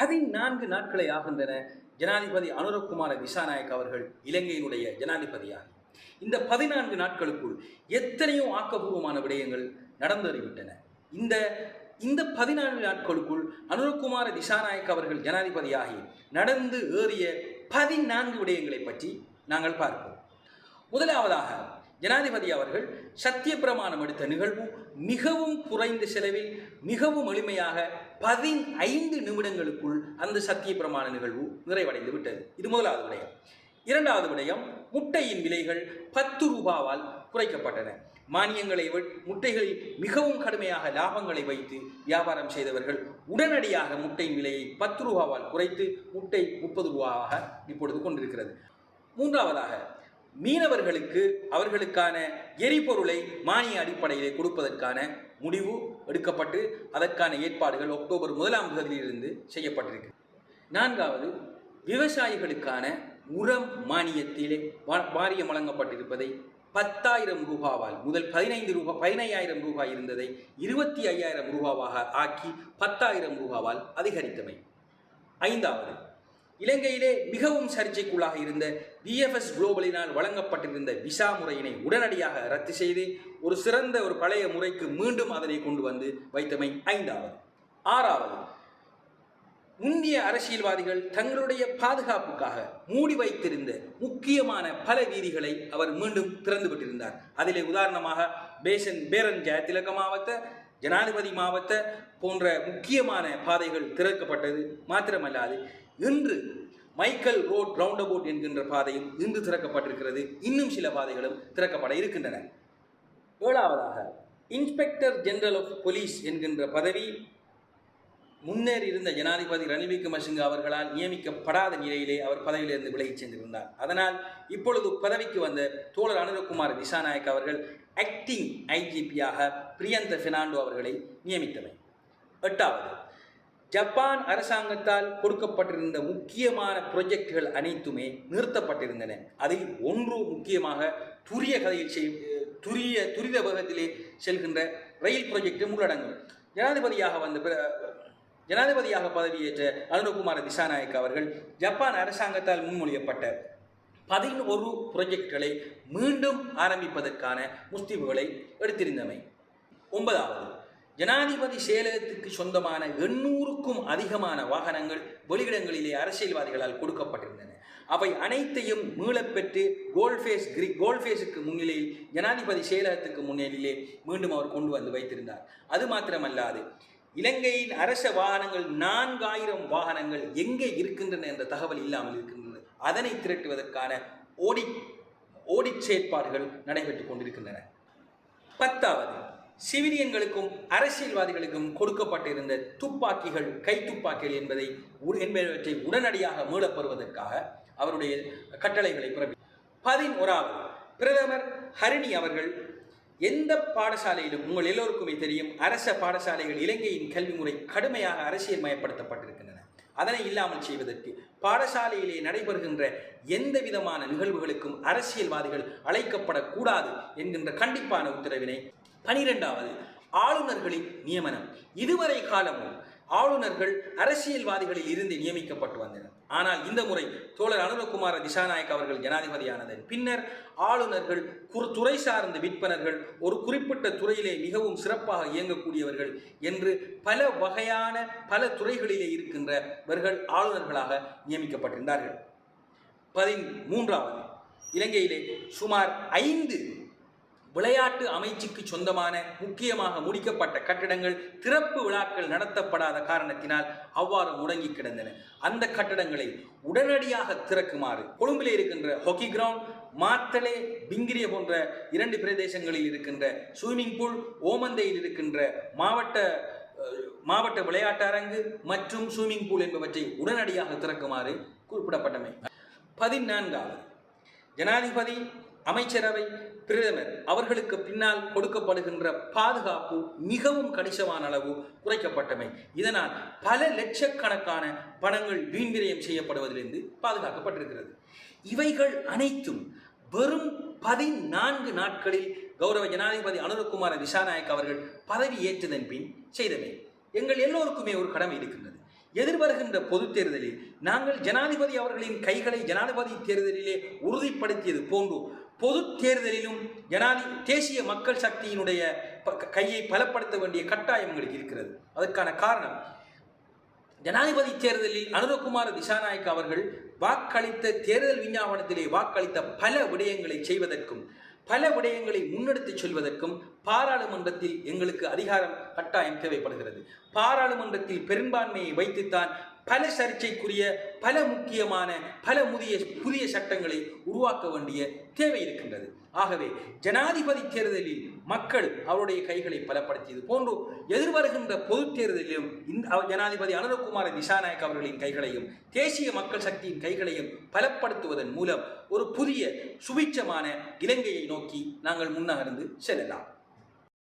பதினான்கு நாட்களை ஆகின்றன. ஜனாதிபதி அனுரகுமார திசாநாயக் அவர்கள் இலங்கையினுடைய ஜனாதிபதியாகி இந்த பதினான்கு நாட்களுக்குள் எத்தனையோ ஆக்கப்பூர்வமான விடயங்கள் நடந்தேறிவிட்டன. இந்த இந்த பதினான்கு நாட்களுக்குள் அனுரகுமார திசாநாயக் அவர்கள் ஜனாதிபதியாகி நடந்து ஏறிய பதினான்கு விடயங்களை பற்றி நாங்கள் பார்ப்போம். முதலாவதாக ஜனாதிபதி அவர்கள் சத்திய பிரமாணம் எடுத்த நிகழ்வு மிகவும் குறைந்த செலவில் மிகவும் எளிமையாக பதினைந்து நிமிடங்களுக்குள் அந்த சத்திய பிரமாண நிகழ்வு நிறைவடைந்து விட்டது. இது முதலாவது விடயம். இரண்டாவது விடயம் முட்டையின் விலைகள் பத்து ரூபாவால் குறைக்கப்பட்டன. மானியங்களை முட்டைகளில் மிகவும் கடுமையாக லாபங்களை வைத்து வியாபாரம் செய்தவர்கள் உடனடியாக முட்டையின் விலையை பத்து ரூபாவால் குறைத்து முட்டை முப்பது ரூபாவாக இப்பொழுது கொண்டிருக்கிறது. மூன்றாவதாக மீனவர்களுக்கு அவர்களுக்கான எரிபொருளை மானிய அடிப்படையிலே கொடுப்பதற்கான முடிவு எடுக்கப்பட்டு அதற்கான ஏற்பாடுகள் அக்டோபர் முதலாம் தேதியிலிருந்து செய்யப்பட்டிருக்கு. நான்காவது விவசாயிகளுக்கான உரம் மானியத்திலே வா- வாரியம் வழங்கப்பட்டிருப்பதை பத்தாயிரம் ரூபாவால் முதல் பதினைந்து ரூபாய் பதினையாயிரம் ரூபாய் இருந்ததை இருபத்தி ஐயாயிரம் ரூபாவாக ஆக்கி பத்தாயிரம் ரூபாவால் அதிகரித்தமை. ஐந்தாவது இலங்கையிலே மிகவும் சர்ச்சைக்குள்ளாக இருந்த விஎஃப்எஸ் குளோபலினால் வழங்கப்பட்டிருந்த விசா முறையினை உடனடியாக ரத்து செய்து ஒரு சிறந்த ஒரு பழைய முறைக்கு மீண்டும் அதனை கொண்டு வந்து வைத்தமை ஐந்தாவது. ஆறாவது முந்தைய அரசியல்வாதிகள் தங்களுடைய பாதுகாப்புக்காக மூடி வைத்திருந்த முக்கியமான பல வீதிகளை அவர் மீண்டும் திறந்து விட்டிருந்தார். அதிலே உதாரணமாக பேசன் பேரன் ஜெயதிலக மாவட்ட ஜனாதிபதி மாவட்ட போன்ற முக்கியமான பாதைகள் திறக்கப்பட்டது. மாத்திரமல்லாது இன்று மைக்கேல் ரோட் ரவுண்ட் அபவுட் என்கின்ற பாதையும் இன்று திறக்கப்பட்டிருக்கிறது. இன்னும் சில பாதைகளும் திறக்கப்பட இருக்கின்றன. ஏழாவதாக இன்ஸ்பெக்டர் ஜெனரல் ஆஃப் போலீஸ் என்கின்ற பதவி முன்னேறி இருந்த ஜனாதிபதி ரணில் விக்ரமசிங்க அவர்களால் நியமிக்கப்படாத நிலையிலே அவர் பதவியிலிருந்து விலகிச் சென்றிருந்தார். அதனால் இப்பொழுது பதவிக்கு வந்த தோழர் அனுரகுமார் திசாநாயக் அவர்கள் ஆக்டிங் ஐஜிபியாக பிரியந்த பெர்னாண்டோ அவர்களை நியமித்தவை எட்டாவது ஜப்பான் அரசாங்கத்தால் கொடுக்கப்பட்டிருந்த முக்கியமான ப்ரொஜெக்டுகள் அனைத்துமே நிறுத்தப்பட்டிருந்தன. அதில் ஒன்று முக்கியமாக துரிய கதையில் செய் துரிய துரித வேகத்திலே செல்கின்ற ரயில் ப்ரொஜெக்டும் உள்ளடங்கும். ஜனாதிபதியாக வந்த பிற- ஜனாதிபதியாக பதவியேற்ற அருணகுமார திசாநாயக் அவர்கள் ஜப்பான் அரசாங்கத்தால் முன்மொழியப்பட்ட பதினொரு ப்ரொஜெக்டுகளை மீண்டும் ஆரம்பிப்பதற்கான முஸ்தீபுகளை எடுத்திருந்தமை. ஒன்பதாவது ஜனாதிபதி செயலகத்துக்கு சொந்தமான எண்ணூறுக்கும் அதிகமான வாகனங்கள் வெளியிடங்களிலே அரசியல்வாதிகளால் கொடுக்கப்பட்டிருந்தன. அவை அனைத்தையும் மீளப்பெற்று கோல்ஃபேஸ் கிரி கோல்ஃபேஸுக்கு முன்னிலையில் ஜனாதிபதி செயலகத்துக்கு முன்னிலையிலே மீண்டும் அவர் கொண்டு வந்து வைத்திருந்தார். அது மாத்திரமல்லாது இலங்கையின் அரச வாகனங்கள் நான்காயிரம் வாகனங்கள் எங்கே இருக்கின்றன என்ற தகவல் இல்லாமல் இருக்கின்றது. அதனை திரட்டுவதற்கான ஓடிட் ஓடிட் செயற்பாடுகள் நடைபெற்றுக் கொண்டிருக்கின்றன. பத்தாவது சிவிலியன்களுக்கும் அரசியல்வாதிகளுக்கும் கொடுக்கப்பட்டிருந்த துப்பாக்கிகள் கை துப்பாக்கிகள் என்பதை உ- என்பவற்றை உடனடியாக மீளப்பெறுவதற்காக அவருடைய கட்டளைகளை பிறப்பி பதினோராவது பிரதமர் ஹரிணி அவர்கள் எந்த பாடசாலையிலும் உங்கள் எல்லோருக்குமே தெரியும் அரச பாடசாலைகள் இலங்கையின் கல்வி முறை கடுமையாக அரசியல் மயப்படுத்தப்பட்டிருக்கின்றன. அதனை இல்லாமல் செய்வதற்கு பாடசாலையிலே நடைபெறுகின்ற எந்த விதமான நிகழ்வுகளுக்கும் அரசியல்வாதிகள் அழைக்கப்படக்கூடாது என்கின்ற கண்டிப்பான உத்தரவினை பனிரெண்டாவது ஆளுநர்களின் நியமனம். இதுவரை காலமும் ஆளுநர்கள் அரசியல்வாதிகளில் இருந்து நியமிக்கப்பட்டு வந்தனர். ஆனால் இந்த முறை தோழர் அனுரகுமார திசாநாயக் அவர்கள் ஜனாதிபதியானதன் பின்னர் ஆளுநர்கள் குறு துறை சார்ந்த விற்பனர்கள் ஒரு குறிப்பிட்ட துறையிலே மிகவும் சிறப்பாக இயங்கக்கூடியவர்கள் என்று பல வகையான பல துறைகளிலே இருக்கின்றவர்கள் ஆளுநர்களாக நியமிக்கப்பட்டிருந்தார்கள். பதிமூன்றாவது இலங்கையிலே சுமார் ஐந்து விளையாட்டு அமைச்சுக்கு சொந்தமான முக்கியமாக முடிக்கப்பட்ட கட்டடங்கள் திறப்பு விழாக்கள் நடத்தப்படாத காரணத்தினால் அவ்வாறு முடங்கி கிடந்தன. அந்த கட்டடங்களை உடனடியாக திறக்குமாறு கொழும்பிலே இருக்கின்ற ஹாக்கி கிரவுண்ட் மாத்தளே பிங்கிரிய போன்ற இரண்டு பிரதேசங்களில் இருக்கின்ற ஸ்விம்மிங் பூல் ஓமந்தையில் இருக்கின்ற மாவட்ட மாவட்ட விளையாட்டு அரங்கு மற்றும் ஸ்விம்மிங் பூல் என்பவற்றை உடனடியாக திறக்குமாறு குறிப்பிடப்பட்டமை. பதினான்காவது ஜனாதிபதி அமைச்சரவை பிரதமர் அவர்களுக்கு பின்னால் கொடுக்கப்படுகின்ற பாதுகாப்பு மிகவும் கணிசமான அளவு குறைக்கப்பட்டமை. இதனால் பல லட்சக்கணக்கான பணங்கள் வீண்விரயம் செய்யப்படுவதிலிருந்து பாதுகாக்கப்பட்டிருக்கிறது. இவைகள் அனைத்தும் வெறும் பதினான்கு நாட்களில் கௌரவ ஜனாதிபதி அனுரகுமார திசாநாயக் அவர்கள் பதவி ஏற்றதன் பின் செய்தவை எங்கள் எல்லோருக்குமே ஒரு கடமை இருக்கின்றது. எதிர்வருகின்ற பொது தேர்தலில் நாங்கள் ஜனாதிபதி அவர்களின் கைகளை ஜனாதிபதி தேர்தலிலே உறுதிப்படுத்தியது போன்று பொது தேர்தலிலும் ஜனாதி தேசிய மக்கள் சக்தியினுடைய ப- கையை பலப்படுத்த வேண்டிய கட்டாயம் எங்களுக்கு இருக்கிறது. அதற்கான காரணம் ஜனாதிபதி தேர்தலில் அனுரகுமார திசாநாயக் அவர்கள் வாக்களித்த தேர்தல் விஞ்ஞாபனத்திலே வாக்களித்த பல விடயங்களை செய்வதற்கும் பல விடயங்களை முன்னெடுத்துச் செல்வதற்கும் பாராளுமன்றத்தில் எங்களுக்கு அதிகாரம் கட்டாயம் தேவைப்படுகிறது. பாராளுமன்றத்தில் பெரும்பான்மையை வைத்துத்தான் பல சர்ச்சைக்குரிய பல முக்கியமான பல முதிய புதிய சட்டங்களை உருவாக்க வேண்டிய தேவை இருக்கின்றது. ஆகவே ஜனாதிபதி தேர்தலில் மக்கள் அவருடைய கைகளை பலப்படுத்தியது போன்று எதிர்வருகின்ற பொதுத் தேர்தலிலும் இந்த ஜனாதிபதி அனுரகுமார திசாநாயக் அவர்களின் கைகளையும் தேசிய மக்கள் சக்தியின் கைகளையும் பலப்படுத்துவதன் மூலம் ஒரு புதிய சுபிட்சமான இலங்கையை நோக்கி நாங்கள் முன்னகர்ந்து செல்லலாம்.